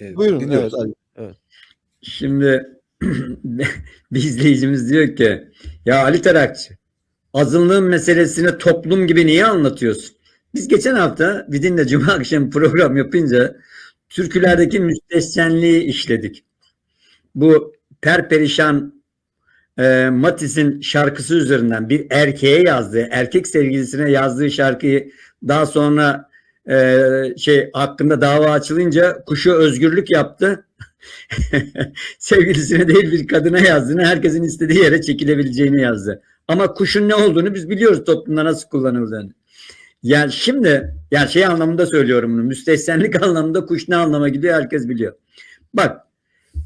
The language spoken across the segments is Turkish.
e, Buyurun. dinliyoruz. Evet, Ali. Şimdi bir izleyicimiz diyor ki ya Ali Tarakçı azınlığın meselesini toplum gibi niye anlatıyorsun? Biz geçen hafta Vidin'le Cuma akşamı program yapınca türkülerdeki müstehcenliği işledik. Bu perperişan e, Matis'in şarkısı üzerinden bir erkeğe yazdığı, erkek sevgilisine yazdığı şarkıyı daha sonra e, şey hakkında dava açılınca kuşu özgürlük yaptı. Sevgilisine değil bir kadına yazdığını, herkesin istediği yere çekilebileceğini yazdı. Ama kuşun ne olduğunu biz biliyoruz toplumda nasıl kullanıldığını. Yani şimdi, yani şey anlamında söylüyorum bunu, müstehcenlik anlamında kuş ne anlama gidiyor herkes biliyor. Bak,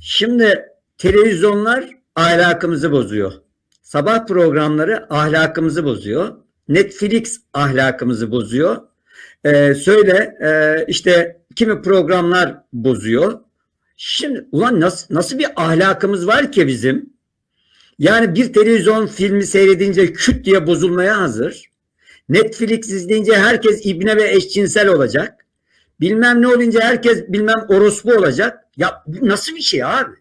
şimdi televizyonlar ahlakımızı bozuyor. Sabah programları ahlakımızı bozuyor. Netflix ahlakımızı bozuyor. Ee, söyle e, işte kimi programlar bozuyor. Şimdi ulan nasıl, nasıl bir ahlakımız var ki bizim? Yani bir televizyon filmi seyredince küt diye bozulmaya hazır. Netflix izleyince herkes ibne ve eşcinsel olacak. Bilmem ne olunca herkes bilmem orospu olacak. Ya bu nasıl bir şey abi?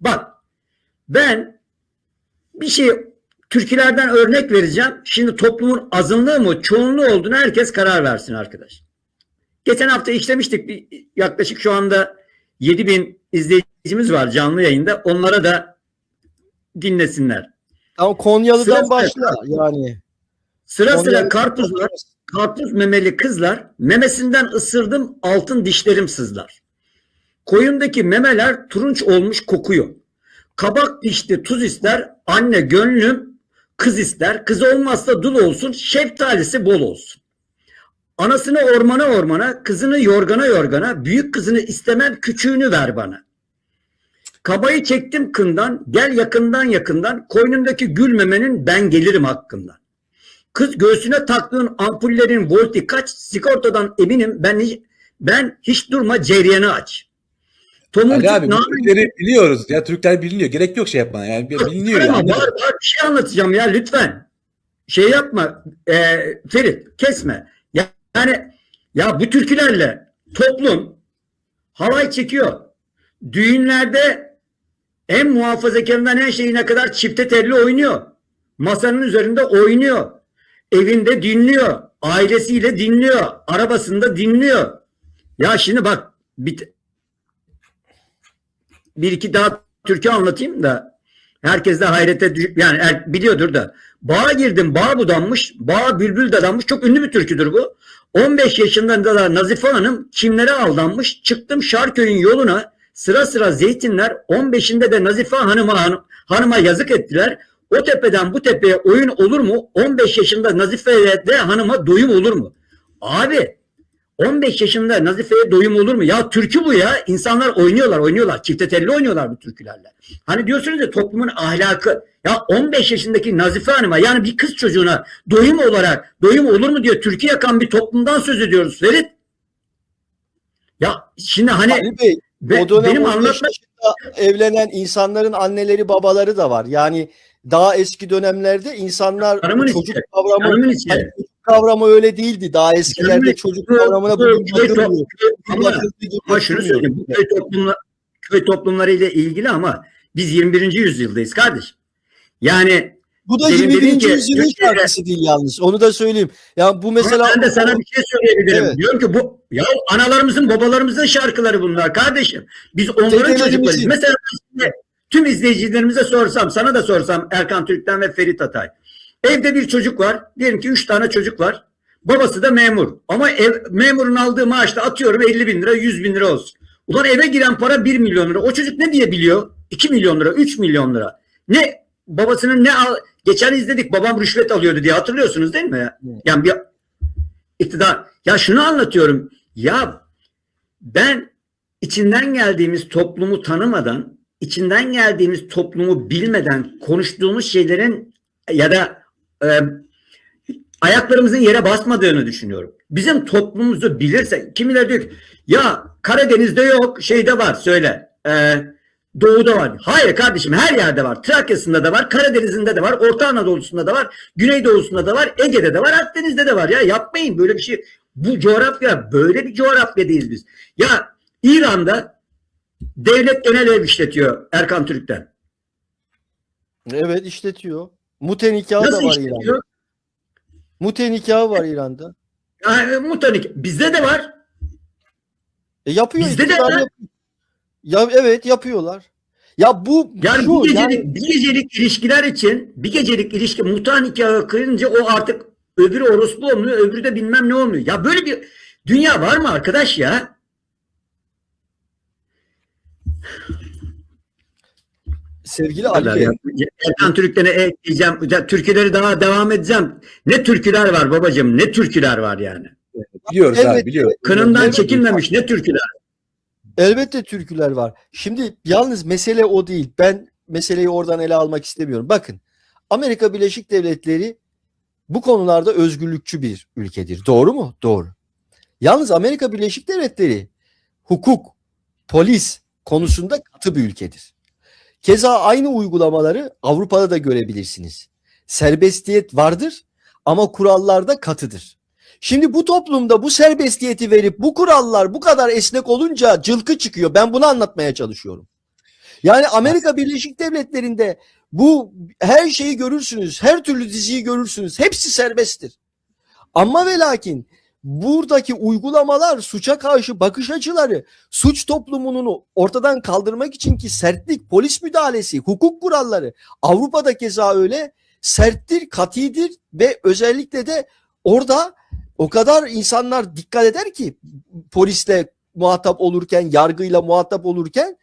Bak ben bir şey türkülerden örnek vereceğim. Şimdi toplumun azınlığı mı çoğunluğu olduğunu herkes karar versin arkadaş. Geçen hafta işlemiştik. Bir, yaklaşık şu anda 7 bin izleyicimiz var canlı yayında. Onlara da dinlesinler. Ama Konyalı'dan Sıra sıra. başla yani. Sıra sıra karpuzlar, karpuz memeli kızlar memesinden ısırdım altın dişlerim sızlar. Koyundaki memeler turunç olmuş kokuyor. Kabak dişli tuz ister, anne gönlüm kız ister. Kız olmazsa dul olsun, şeftalisi bol olsun. Anasını ormana ormana, kızını yorgana yorgana, büyük kızını istemem küçüğünü ver bana. Kabayı çektim kından, gel yakından yakından, koynumdaki gülmemenin ben gelirim hakkından. Kız göğsüne taktığın ampullerin volti kaç, sigortadan eminim ben hiç, ben hiç durma ceryanı aç. Tomurcuk Ali abi Türkleri biliyoruz. Ya Türkler biliniyor. Gerek yok şey yapmana. Yani biliniyor Ama yani. var, var bir şey anlatacağım ya lütfen. Şey yapma. E, Ferit kesme. Ya- Yani ya bu türkülerle toplum halay çekiyor. Düğünlerde en muhafazakarından en şeyine kadar çifte telli oynuyor. Masanın üzerinde oynuyor. Evinde dinliyor. Ailesiyle dinliyor. Arabasında dinliyor. Ya şimdi bak bir, bir iki daha türkü anlatayım da herkes de hayrete düş- yani er- biliyordur da. Bağa girdim bağ budanmış, bağ bülbül dadanmış. Çok ünlü bir türküdür bu. 15 yaşında da Nazife Hanım kimlere aldanmış. Çıktım Şarköy'ün yoluna sıra sıra zeytinler 15'inde de Nazife Hanım'a hanım, hanıma yazık ettiler. O tepeden bu tepeye oyun olur mu? 15 yaşında Nazife'ye de hanıma doyum olur mu? Abi 15 yaşında Nazife'ye doyum olur mu? Ya türkü bu ya. İnsanlar oynuyorlar, oynuyorlar. Çifte telli oynuyorlar bu türkülerle. Hani diyorsunuz ya toplumun ahlakı. Ya 15 yaşındaki Nazife Hanım'a yani bir kız çocuğuna doyum olarak doyum olur mu diyor. Türkü yakan bir toplumdan söz ediyoruz Ferit. Ya şimdi hani Ali Bey, be- o dönem benim 15 anlatmak yaşında evlenen insanların anneleri babaları da var. Yani daha eski dönemlerde insanlar çocuk içi, kavramı kavramı öyle değildi. Daha eskilerde çocuk kavramına Bu- bugün bakılmıyor. ama, şunu söyleyeyim. Bu köy toplumla köy toplumları ile ilgili ama biz 21. yüzyıldayız kardeşim. Yani Bu da Senin 21. dediğin ki- yüzyılın şarkısı değil yalnız. Onu da söyleyeyim. Ya bu mesela ben de sana bir şey söyleyebilirim. Evet. Diyorum ki bu ya analarımızın babalarımızın şarkıları bunlar kardeşim. Biz onların çocuklarıyız. Mesela tüm izleyicilerimize sorsam, sana da sorsam Erkan Türk'ten ve Ferit Atay. Evde bir çocuk var. Diyelim ki üç tane çocuk var. Babası da memur. Ama ev, memurun aldığı maaşta atıyorum 50 bin lira, 100 bin lira olsun. Ulan eve giren para 1 milyon lira. O çocuk ne diye biliyor? 2 milyon lira, 3 milyon lira. Ne babasının ne al... Geçen izledik babam rüşvet alıyordu diye hatırlıyorsunuz değil mi? Yani bir iktidar. Ya şunu anlatıyorum. Ya ben içinden geldiğimiz toplumu tanımadan, içinden geldiğimiz toplumu bilmeden konuştuğumuz şeylerin ya da e, ayaklarımızın yere basmadığını düşünüyorum. Bizim toplumumuzu bilirse kimileri diyor ki ya Karadeniz'de yok şeyde var söyle. E, doğuda var. Hayır kardeşim her yerde var. Trakya'sında da var, Karadeniz'inde de var, Orta Anadolu'sunda da var, Güneydoğu'sunda da var, Ege'de de var, Akdeniz'de de var. Ya yapmayın böyle bir şey. Bu coğrafya böyle bir coğrafyadayız biz. Ya İran'da devlet genel ev işletiyor Erkan Türk'ten. Evet işletiyor. Mute nikahı da Nasıl var İran'da. işletiyor? Mute nikahı var İran'da. Yani, mutanik. Bizde de var. E yapıyor. Bizde de var. Ya evet yapıyorlar. Ya bu Yani şu, bir gecelik, yani- bir gecelik ilişkiler için bir gecelik ilişki muta nikahı kıyınca o artık öbürü orospu olmuyor, öbürü de bilmem ne olmuyor. Ya böyle bir dünya var mı arkadaş ya? Sevgili Ali Bey. Erkan Türk'ten ekleyeceğim. Türküleri daha devam edeceğim. Ne türküler var babacığım, ne türküler var yani. Biliyoruz Evet. abi biliyoruz. Kınından Evet. çekilmemiş ne türküler. elbette türküler var. Şimdi yalnız mesele o değil. Ben meseleyi oradan ele almak istemiyorum. Bakın Amerika Birleşik Devletleri bu konularda özgürlükçü bir ülkedir. Doğru mu? Doğru. Yalnız Amerika Birleşik Devletleri hukuk, polis konusunda katı bir ülkedir. Keza aynı uygulamaları Avrupa'da da görebilirsiniz. Serbestiyet vardır ama kurallar da katıdır. Şimdi bu toplumda bu serbestiyeti verip bu kurallar bu kadar esnek olunca cılkı çıkıyor. Ben bunu anlatmaya çalışıyorum. Yani Amerika Birleşik Devletleri'nde bu her şeyi görürsünüz. Her türlü diziyi görürsünüz. Hepsi serbesttir. Ama ve lakin buradaki uygulamalar suça karşı bakış açıları suç toplumunun ortadan kaldırmak için ki sertlik, polis müdahalesi, hukuk kuralları Avrupa'da keza öyle serttir, katidir ve özellikle de orada o kadar insanlar dikkat eder ki polisle muhatap olurken, yargıyla muhatap olurken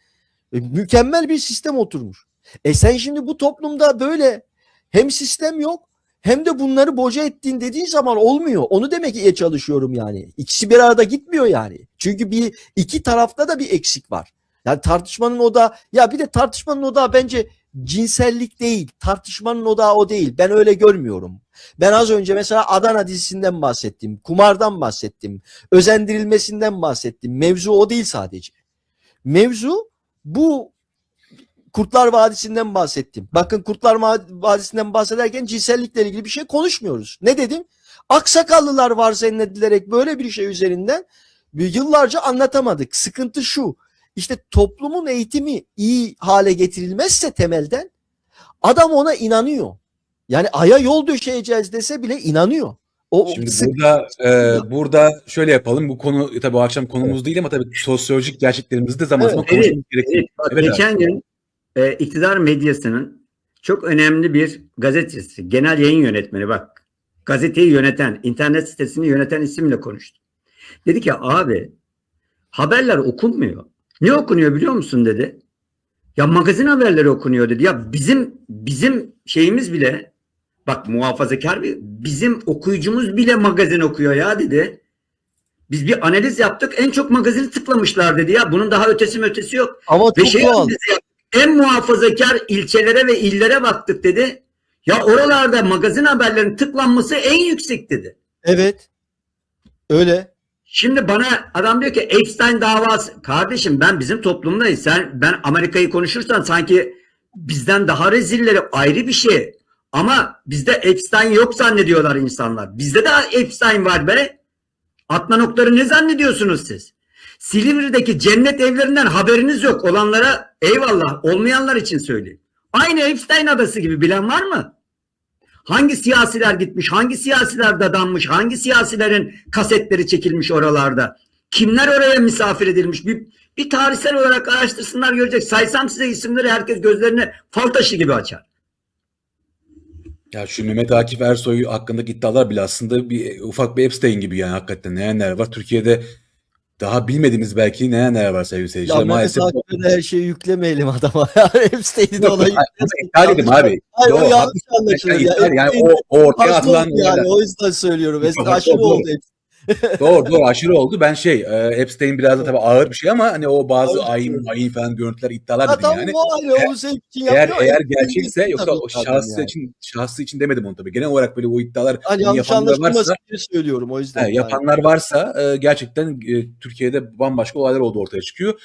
e, mükemmel bir sistem oturmuş. E sen şimdi bu toplumda böyle hem sistem yok hem de bunları boca ettiğin dediğin zaman olmuyor. Onu demek iyi çalışıyorum yani. İkisi bir arada gitmiyor yani. Çünkü bir iki tarafta da bir eksik var. Yani tartışmanın odağı ya bir de tartışmanın odağı bence cinsellik değil. Tartışmanın odağı o değil. Ben öyle görmüyorum. Ben az önce mesela Adana dizisinden bahsettim. Kumardan bahsettim. Özendirilmesinden bahsettim. Mevzu o değil sadece. Mevzu bu Kurtlar Vadisi'nden bahsettim. Bakın Kurtlar Vadisi'nden bahsederken cinsellikle ilgili bir şey konuşmuyoruz. Ne dedim? Aksakallılar var zannedilerek böyle bir şey üzerinden yıllarca anlatamadık. Sıkıntı şu. İşte toplumun eğitimi iyi hale getirilmezse temelden adam ona inanıyor. Yani aya yol döşeyeceğiz dese bile inanıyor. O Şimdi burada e, burada şöyle yapalım. Bu konu tabii bu akşam konumuz değil ama tabii sosyolojik gerçeklerimizi de zaman Evet, zaman evet, konuşmamız gerekiyor. Evet, bak, Evet abi. geçen gün e, iktidar medyasının çok önemli bir gazetesi, genel yayın yönetmeni bak, gazeteyi yöneten, internet sitesini yöneten isimle konuştu. Dedi ki abi haberler okunmuyor. Ne okunuyor biliyor musun dedi. Ya magazin haberleri okunuyor dedi. Ya bizim bizim şeyimiz bile bak muhafazakar bir bizim okuyucumuz bile magazin okuyor ya dedi. Biz bir analiz yaptık en çok magazini tıklamışlar dedi ya. Bunun daha ötesi ötesi yok. ama Ve çok şey doğal. En muhafazakar ilçelere ve illere baktık dedi. Ya oralarda magazin haberlerinin tıklanması en yüksek dedi. Evet. Öyle. Şimdi bana adam diyor ki Epstein davası. Kardeşim ben bizim toplumdayız. Sen ben Amerika'yı konuşursan sanki bizden daha rezilleri ayrı bir şey. Ama bizde Epstein yok zannediyorlar insanlar. Bizde de Epstein var be. Atma noktaları ne zannediyorsunuz siz? Silivri'deki cennet evlerinden haberiniz yok. Olanlara eyvallah. Olmayanlar için söyleyeyim. Aynı Epstein adası gibi bilen var mı? Hangi siyasiler gitmiş, hangi siyasiler dadanmış, hangi siyasilerin kasetleri çekilmiş oralarda? Kimler oraya misafir edilmiş? Bir, bir tarihsel olarak araştırsınlar görecek. Saysam size isimleri herkes gözlerini fal taşı gibi açar. Ya şu Mehmet Akif Ersoy hakkındaki iddialar bile aslında bir ufak bir Epstein gibi yani hakikaten neler var. Türkiye'de daha bilmediğimiz belki neler neler var sevgili Ya seyirciler. Mehmet Maalesef de her şeyi yüklemeyelim adama. Epstein'i de Yok, ona iptal edin abi. Hayır o yanlış anlaşılır. Ya. Yani, yani o, o ortaya atılan yani. O yüzden söylüyorum. Aşırı oldu. Epstein. Doğru doğru aşırı oldu. Ben şey e, Epstein biraz da tabii ağır bir şey ama hani o bazı Doğru. ayın ayın falan görüntüler iddialar Ha dedim tamam yani. o senin için Eğer yapıyor. eğer Epstein gerçekse yoksa o şahsı yani. için şahsı için demedim onu tabii. Genel olarak böyle o iddialar Hani yanlış yapanlar varsa söylüyorum o yüzden. He, yani. yapanlar varsa e, gerçekten e, Türkiye'de bambaşka olaylar oldu ortaya çıkıyor.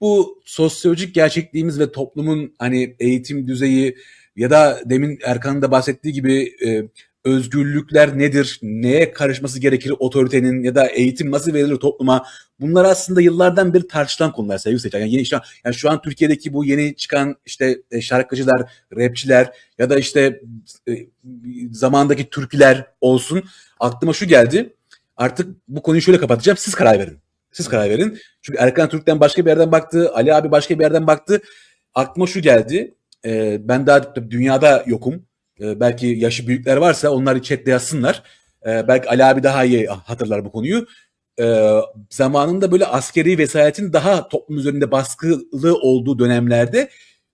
Bu sosyolojik gerçekliğimiz ve toplumun hani eğitim düzeyi ya da demin Erkan'ın da bahsettiği gibi e, özgürlükler nedir? Neye karışması gerekir otoritenin ya da eğitim nasıl verilir topluma? Bunlar aslında yıllardan beri tartışılan konular sevgili seyirciler. Yani, yeni, an, yani şu an Türkiye'deki bu yeni çıkan işte e, şarkıcılar, rapçiler ya da işte e, zamandaki türküler olsun. Aklıma şu geldi. Artık bu konuyu şöyle kapatacağım. Siz karar verin. Siz karar verin. Çünkü Erkan Türk'ten başka bir yerden baktı. Ali abi başka bir yerden baktı. Aklıma şu geldi. Ee, ben daha dünyada yokum. Ee, belki yaşı büyükler varsa onlar chatte yazsınlar. Ee, belki Ali abi daha iyi hatırlar bu konuyu. Ee, zamanında böyle askeri vesayetin daha toplum üzerinde baskılı olduğu dönemlerde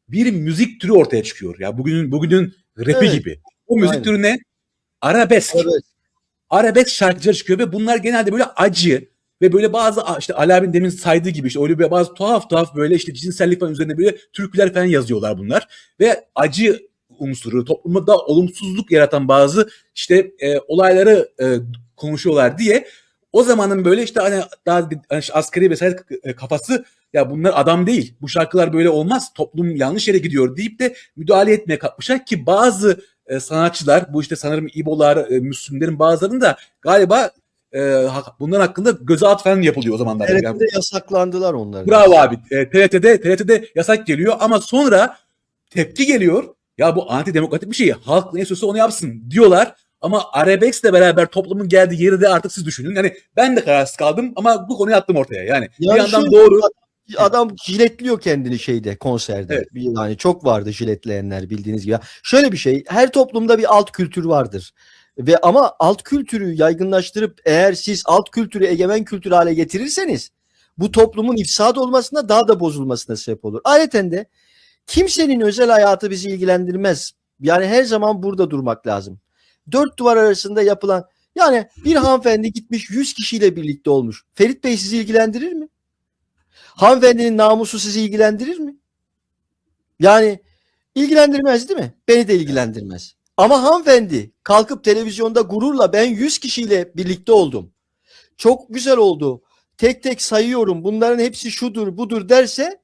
bir müzik türü ortaya çıkıyor. Ya bugünün bugünün rapi Evet. gibi. O müzik Aynen. türü ne? Arabesk Evet. arabesk şarkıcılar çıkıyor ve bunlar genelde böyle acı ve böyle bazı işte Ali abinin demin saydığı gibi işte öyle bir bazı tuhaf tuhaf böyle işte cinsellik falan üzerine böyle türküler falan yazıyorlar bunlar ve acı unsuru toplumda olumsuzluk yaratan bazı işte e, olayları e, konuşuyorlar diye o zamanın böyle işte hani daha hani askeri vesaire kafası ya bunlar adam değil. Bu şarkılar böyle olmaz. Toplum yanlış yere gidiyor deyip de müdahale etmeye kalkmışlar ki bazı e, sanatçılar bu işte sanırım İbolar, e, Müslümlerin bazılarının da galiba e, bunların hakkında gözaltı falan yapılıyor o zamanlar. Yani TRT'de yasaklandılar onlar. Bravo abi. E, TRT'de TRT'de yasak geliyor ama sonra tepki geliyor. Ya bu antidemokratik bir şey. Halk ne istiyorsa onu yapsın diyorlar. Ama Arabesk'le beraber toplumun geldiği yeri de artık siz düşünün. Yani ben de kararsız kaldım ama bu konuyu attım ortaya. Yani, Yani bir yandan şu- doğru. Adam jiletliyor kendini şeyde konserde. Evet. Yani çok vardı jiletleyenler bildiğiniz gibi. Şöyle bir şey her toplumda bir alt kültür vardır. Ve ama alt kültürü yaygınlaştırıp eğer siz alt kültürü egemen kültür hale getirirseniz bu toplumun ifsad olmasına daha da bozulmasına sebep olur. Ayrıca de kimsenin özel hayatı bizi ilgilendirmez. Yani her zaman burada durmak lazım. Dört duvar arasında yapılan yani bir hanımefendi gitmiş 100 kişiyle birlikte olmuş. Ferit Bey sizi ilgilendirir mi? Hanımefendinin namusu sizi ilgilendirir mi? Yani ilgilendirmez değil mi? Beni de ilgilendirmez. Ama hanımefendi kalkıp televizyonda gururla ben 100 kişiyle birlikte oldum. Çok güzel oldu. Tek tek sayıyorum. Bunların hepsi şudur budur derse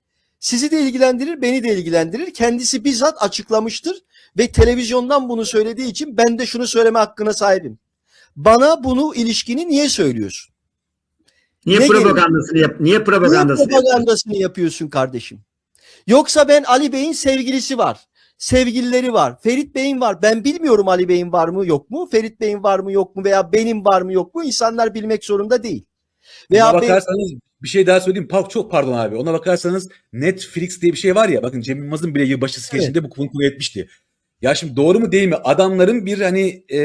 sizi de ilgilendirir, beni de ilgilendirir. Kendisi bizzat açıklamıştır ve televizyondan bunu söylediği için ben de şunu söyleme hakkına sahibim. Bana bunu ilişkini niye söylüyorsun? Niye Ne propagandasını yap? Niye Niye propagandasını yap? propagandasını yapıyorsun kardeşim? Yoksa ben Ali Bey'in sevgilisi var. Sevgilileri var. Ferit Bey'in var. Ben bilmiyorum Ali Bey'in var mı yok mu? Ferit Bey'in var mı yok mu? Veya benim var mı yok mu? İnsanlar bilmek zorunda değil. Veya ben- bakarsanız bir şey daha söyleyeyim. Pa- çok pardon abi. Ona bakarsanız Netflix diye bir şey var ya. Bakın Cem Yılmaz'ın bile yılbaşı skeçinde bu konu etmişti. Ya şimdi doğru mu değil mi? Adamların bir hani e,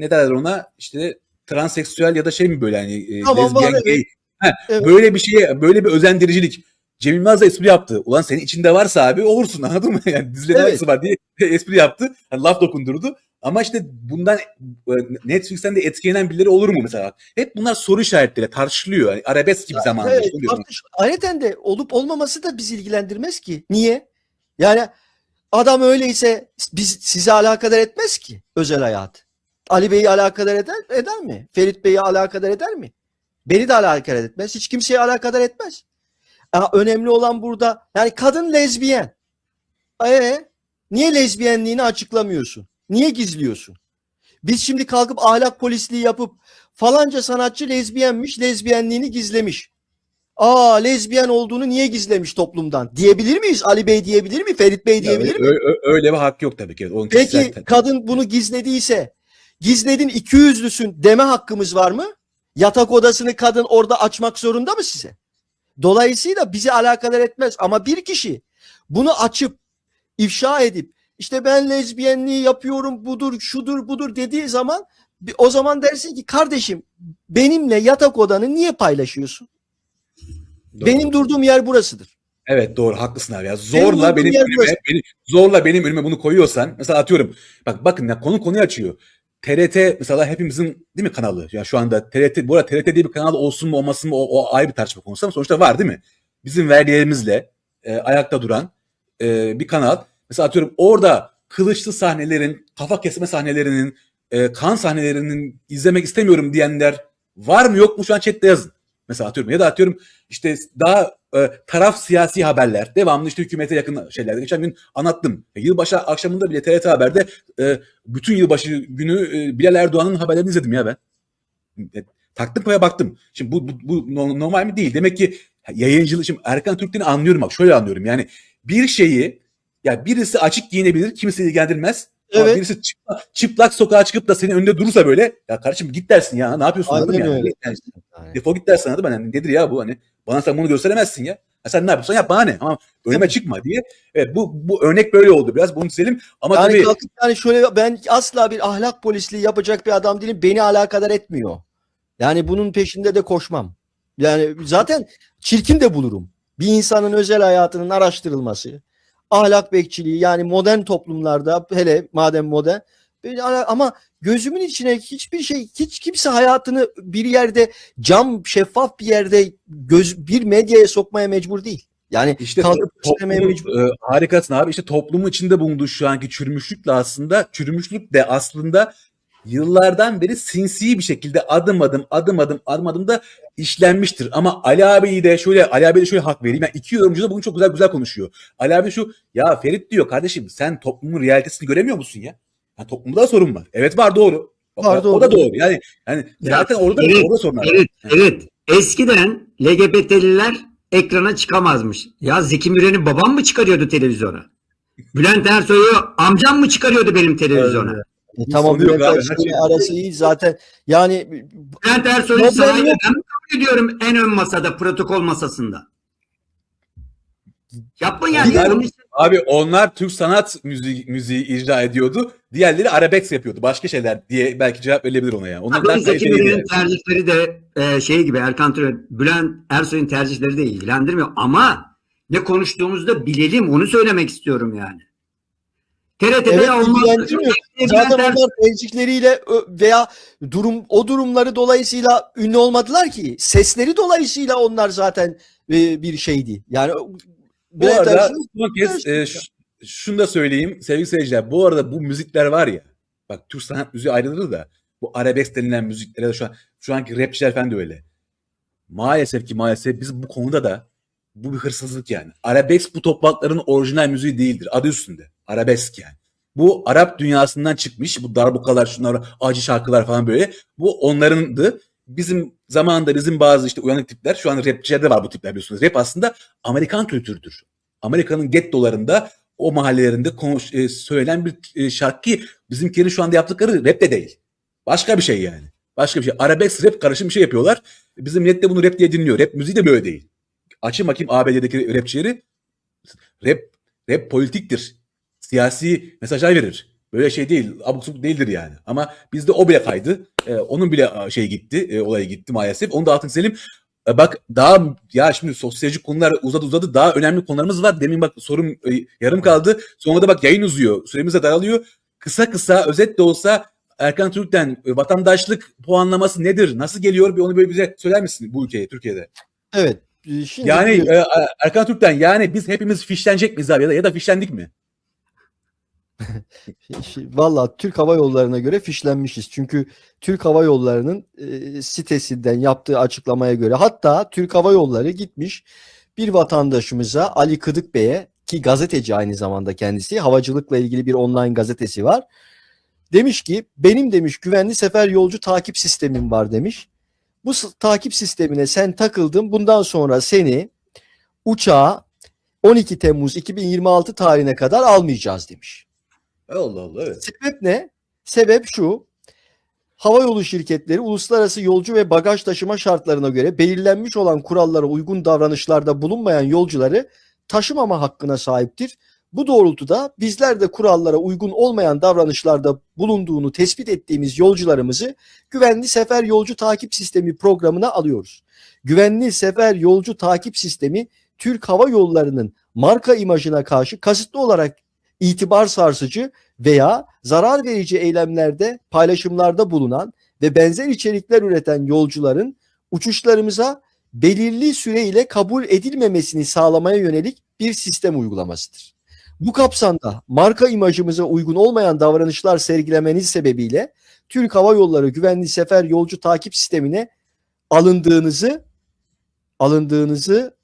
ne derler ona işte transseksüel ya da şey mi böyle hani e, Tamam, lezbiyen gay. evet. Heh, Evet. Böyle bir şeye böyle bir özendiricilik. Cem Yılmaz da espri yaptı. Ulan senin içinde varsa abi olursun anladın mı? Yani dizide ne Evet. var diye espri yaptı. Hani laf dokundurdu. Ama işte bundan e, Netflix'ten de etkilenen birileri olur mu mesela? Hep bunlar soru işaretleri tartışılıyor. Yani arabesk gibi zamanda. Evet, tartış- Ayrıca de olup olmaması da bizi ilgilendirmez ki. Niye? Yani adam öyleyse biz sizi alakadar etmez ki özel hayat. Ali Bey'i alakadar eder, eder mi? Ferit Bey'i alakadar eder mi? Beni de alakadar etmez. Hiç kimseyi alakadar etmez. Ama önemli olan burada yani kadın lezbiyen. Ee, niye lezbiyenliğini açıklamıyorsun? Niye gizliyorsun? Biz şimdi kalkıp ahlak polisliği yapıp falanca sanatçı lezbiyenmiş, lezbiyenliğini gizlemiş. Aa lezbiyen olduğunu niye gizlemiş toplumdan? Diyebilir miyiz? Ali Bey diyebilir mi? Ferit Bey Ya diyebilir mi? ö- ö- öyle bir hak yok tabii ki. Onun Peki kişisel- kadın bunu gizlediyse gizledin iki yüzlüsün deme hakkımız var mı? Yatak odasını kadın orada açmak zorunda mı size? Dolayısıyla bizi alakadar etmez ama bir kişi bunu açıp ifşa edip işte ben lezbiyenliği yapıyorum budur şudur budur dediği zaman o zaman dersin ki kardeşim benimle yatak odanı niye paylaşıyorsun? Doğru. Benim durduğum yer burasıdır. Evet doğru haklısın abi ya. Benim Zorla benim yer önüme, burası. beni- zorla benim önüme bunu koyuyorsan mesela atıyorum bak bakın ya konu konuyu açıyor. TRT mesela hepimizin değil mi kanalı? Yani şu anda TRT bu arada TRT diye bir kanal olsun mu olmasın mı o, o ayrı bir tartışma konusu ama sonuçta var değil mi? Bizim vergilerimizle e, ayakta duran e, bir kanal. Mesela atıyorum orada kılıçlı sahnelerin, kafa kesme sahnelerinin, e, kan sahnelerinin izlemek istemiyorum diyenler var mı yok mu şu an chatte yazın. Mesela atıyorum ya da atıyorum işte daha e, taraf siyasi haberler. Devamlı işte hükümete yakın şeyler. Geçen gün anlattım. E, yılbaşı akşamında bile TRT Haber'de e, bütün yılbaşı günü e, Bilal Erdoğan'ın haberlerini izledim ya ben. E, taktım koya baktım. Şimdi bu, bu, bu no- normal mi değil? Demek ki yayıncılık, şimdi Erkan Türk'ten anlıyorum bak şöyle anlıyorum. Yani bir şeyi ya birisi açık giyinebilir, kimseyi ilgilendirmez. Ama Evet. birisi çıplak, çıplak sokağa çıkıp da senin önünde durursa böyle ya kardeşim git dersin ya ne yapıyorsun Aynen mı yani? Yani. Defol git dersin mı? Yani nedir ya bu hani bana sen bunu gösteremezsin ya. Ya sen ne yapıyorsan yap bana ne ama önüme çıkma diye. Evet bu bu örnek böyle oldu biraz bunu çizelim ama Yani tabii kalkıp yani şöyle ben asla bir ahlak polisliği yapacak bir adam değilim. Beni alakadar etmiyor. Yani bunun peşinde de koşmam. Yani zaten çirkin de bulurum. Bir insanın özel hayatının araştırılması, ahlak bekçiliği yani modern toplumlarda hele madem modern ama gözümün içine hiçbir şey hiç kimse hayatını bir yerde cam şeffaf bir yerde göz bir medyaya sokmaya mecbur değil. Yani işte kalkıp to- istemeye toplumun, mecbur. e, harikasın abi işte toplumun içinde bulunduğu şu anki çürümüşlükle aslında çürümüşlük de aslında yıllardan beri sinsi bir şekilde adım adım adım adım adım adım da işlenmiştir. Ama Ali abiyi de şöyle Ali abiye de şöyle hak vereyim. Yani iki yorumcu da bugün çok güzel güzel konuşuyor. Ali abi şu ya Ferit diyor kardeşim sen toplumun realitesini göremiyor musun ya? ya toplumda da sorun var. Evet var doğru. Var, o, doğru. o da doğru. Yani yani Ya, zaten orada evet, orada sorun var. Evet, evet. Eskiden LGBT'liler ekrana çıkamazmış. Ya Zeki Müren'i babam mı çıkarıyordu televizyona? Bülent Ersoy'u amcam mı çıkarıyordu benim televizyona? E, tamam Bülent Ersoy'un şey- arası iyi zaten. Yani Bülent Ersoy'u Problem sahaya ben mi kabul ediyorum en ön masada, protokol masasında? Yapma yani. Yani- için- Abi onlar Türk sanat müziği, müziği icra ediyordu. Diğerleri arabesk yapıyordu. Başka şeyler diye belki cevap verilebilir ona ya. Onlar daha Zeki yani. Müren'in tercihleri de e, şey gibi Erkan Türe, Bülent Ersoy'un tercihleri de ilgilendirmiyor. Ama ne konuştuğumuzda bilelim onu söylemek istiyorum yani. TRT'de Evet, olmaz. zaten onlar tercihleriyle veya durum o durumları dolayısıyla ünlü olmadılar ki. Sesleri dolayısıyla onlar zaten e, bir şeydi. Yani Bu arada son kez e, şunu da söyleyeyim sevgili seyirciler. Bu arada bu müzikler var ya. Bak Türk sanat müziği ayrılır da bu arabesk denilen müziklere de şu an şu anki rapçiler falan da öyle. Maalesef ki maalesef biz bu konuda da bu bir hırsızlık yani. Arabesk bu toprakların orijinal müziği değildir. Adı üstünde. Arabesk yani. Bu Arap dünyasından çıkmış. Bu darbukalar, şunlar, acı şarkılar falan böyle. Bu onlarındı. Bizim zamanında bizim bazı işte uyanık tipler, şu an rapçilerde var bu tipler biliyorsunuz. Rap aslında Amerikan kültürüdür. Amerika'nın gettolarında o mahallelerinde konuş, e, söylenen bir e, şarkı ki bizimkilerin şu anda yaptıkları rap de değil. Başka bir şey yani. Başka bir şey. Arabesk rap karışım bir şey yapıyorlar. Bizim millet de bunu rap diye dinliyor. Rap müziği de böyle değil. Açın bakayım ABD'deki rapçileri. Rap, rap politiktir. Siyasi mesajlar verir. Böyle şey değil. Abuk subuk değildir yani. Ama bizde o bile kaydı. Ee, onun bile e, şey gitti. E, olayı gitti maalesef. Onu da altın selim. E, bak daha ya şimdi sosyolojik konular uzadı uzadı. Daha önemli konularımız var. Demin bak sorum e, yarım kaldı. Sonra da bak yayın uzuyor. Süremiz de daralıyor. Kısa kısa özet de olsa Erkan Türk'ten e, vatandaşlık puanlaması nedir? Nasıl geliyor? Bir onu böyle bize söyler misin bu ülkeye, Türkiye'de? evet. e, Şimdi Yani e, Erkan Türk'ten yani biz hepimiz fişlenecek miyiz abi ya da, ya da fişlendik mi? Valla Türk Hava Yolları'na göre fişlenmişiz. Çünkü Türk Hava Yolları'nın e, sitesinden yaptığı açıklamaya göre hatta Türk Hava Yolları gitmiş bir vatandaşımıza Ali Kıdık Bey'e ki gazeteci aynı zamanda kendisi havacılıkla ilgili bir online gazetesi var. Demiş ki benim demiş güvenli sefer yolcu takip sistemim var demiş. Bu takip sistemine sen takıldın bundan sonra seni uçağa 12 Temmuz 2026 tarihine kadar almayacağız demiş. Allah Allah evet. Sebep ne? Sebep şu. Havayolu şirketleri uluslararası yolcu ve bagaj taşıma şartlarına göre belirlenmiş olan kurallara uygun davranışlarda bulunmayan yolcuları taşımama hakkına sahiptir. Bu doğrultuda bizler de kurallara uygun olmayan davranışlarda bulunduğunu tespit ettiğimiz yolcularımızı Güvenli Sefer Yolcu Takip Sistemi programına alıyoruz. Güvenli Sefer Yolcu Takip Sistemi Türk Hava Yolları'nın marka imajına karşı kasıtlı olarak itibar sarsıcı veya zarar verici eylemlerde, paylaşımlarda bulunan ve benzer içerikler üreten yolcuların uçuşlarımıza belirli süreyle kabul edilmemesini sağlamaya yönelik bir sistem uygulamasıdır. Bu kapsamda marka imajımıza uygun olmayan davranışlar sergilemeniz sebebiyle Türk Hava Yolları Güvenli Sefer Yolcu Takip Sistemine alındığınızı alındığınızı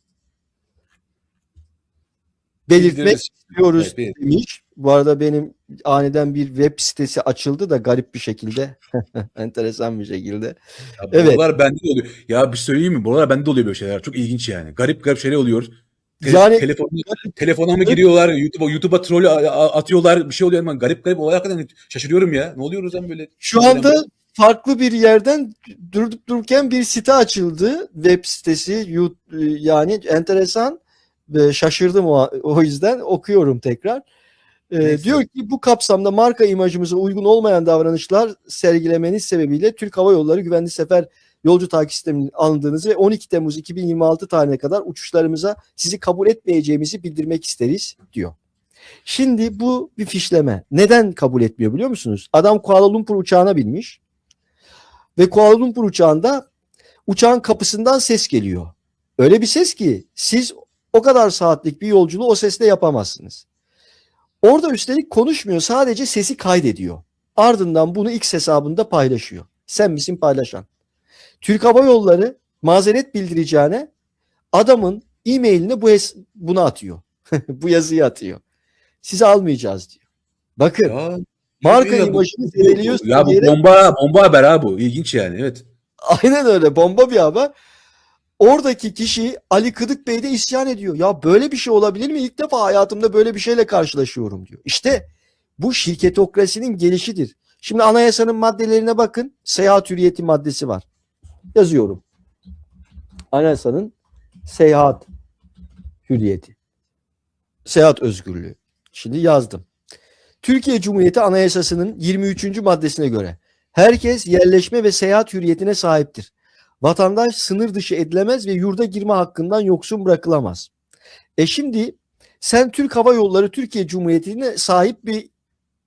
belirtmek Bildiririz. istiyoruz Evet, demiş. Bu arada benim aniden bir web sitesi açıldı da garip bir şekilde. Enteresan bir şekilde. Ya Evet. Buralar bende de oluyor. Ya bir söyleyeyim mi? Buralar bende de oluyor böyle şeyler. Çok ilginç yani. Garip garip şeyler oluyor. Te- Yani- telefon, telefona mı giriyorlar? YouTube'a YouTube'a troll atıyorlar. Bir şey oluyor. Ben garip garip olay hakikaten şaşırıyorum ya. Ne oluyoruz lan böyle? Şu anda farklı bir yerden durup dururken bir site açıldı. Web sitesi yani enteresan ve şaşırdım o, o yüzden okuyorum tekrar. Ee, diyor ki bu kapsamda marka imajımıza uygun olmayan davranışlar sergilemeniz sebebiyle Türk Hava Yolları güvenli sefer yolcu takip sisteminin alındığınızı ve 12 Temmuz 2026 tarihine kadar uçuşlarımıza sizi kabul etmeyeceğimizi bildirmek isteriz diyor. Şimdi bu bir fişleme. Neden kabul etmiyor biliyor musunuz? Adam Kuala Lumpur uçağına binmiş ve Kuala Lumpur uçağında uçağın kapısından ses geliyor. Öyle bir ses ki siz o kadar saatlik bir yolculuğu o sesle yapamazsınız. Orada üstelik konuşmuyor sadece sesi kaydediyor. Ardından bunu X hesabında paylaşıyor. Sen misin paylaşan? Türk Hava Yolları mazeret bildireceğine adamın e-mailine bu bunu atıyor. bu yazıyı atıyor. Sizi almayacağız diyor. Bakın Ya, marka imajını zedeliyorsun Ya bu diyerek- bomba, bomba haber ha bu. İlginç yani. Evet. Aynen öyle bomba bir haber. Oradaki kişi Ali Kıdık Bey de isyan ediyor. Ya böyle bir şey olabilir mi? İlk defa hayatımda böyle bir şeyle karşılaşıyorum diyor. İşte bu şirketokrasinin gelişidir. Şimdi anayasanın maddelerine bakın. Seyahat hürriyeti maddesi var. Yazıyorum. Anayasanın seyahat hürriyeti. Seyahat özgürlüğü. Şimdi yazdım. Türkiye Cumhuriyeti Anayasası'nın 23. maddesine göre herkes yerleşme ve seyahat hürriyetine sahiptir. Vatandaş sınır dışı edilemez ve yurda girme hakkından yoksun bırakılamaz. E şimdi sen Türk Hava Yolları Türkiye Cumhuriyeti'ne sahip bir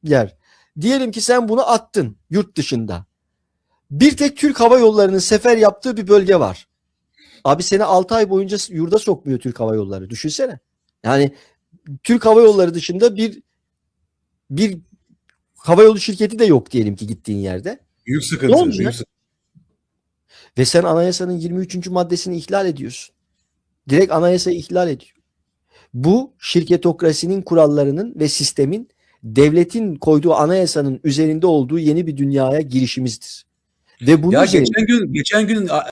yer. Diyelim ki sen bunu attın yurt dışında. Bir tek Türk Hava Yolları'nın sefer yaptığı bir bölge var. Abi seni 6 ay boyunca yurda sokmuyor Türk Hava Yolları. Düşünsene. Yani Türk Hava Yolları dışında bir bir havayolu şirketi de yok diyelim ki gittiğin yerde. Büyük Ne sıkıntı. olmuş büyük ya? sıkıntı. Ve sen anayasanın 23. maddesini ihlal ediyorsun. Direkt anayasayı ihlal ediyor. Bu şirketokrasinin kurallarının ve sistemin devletin koyduğu anayasanın üzerinde olduğu yeni bir dünyaya girişimizdir. Ve bunun Ya geçen gün geçen gün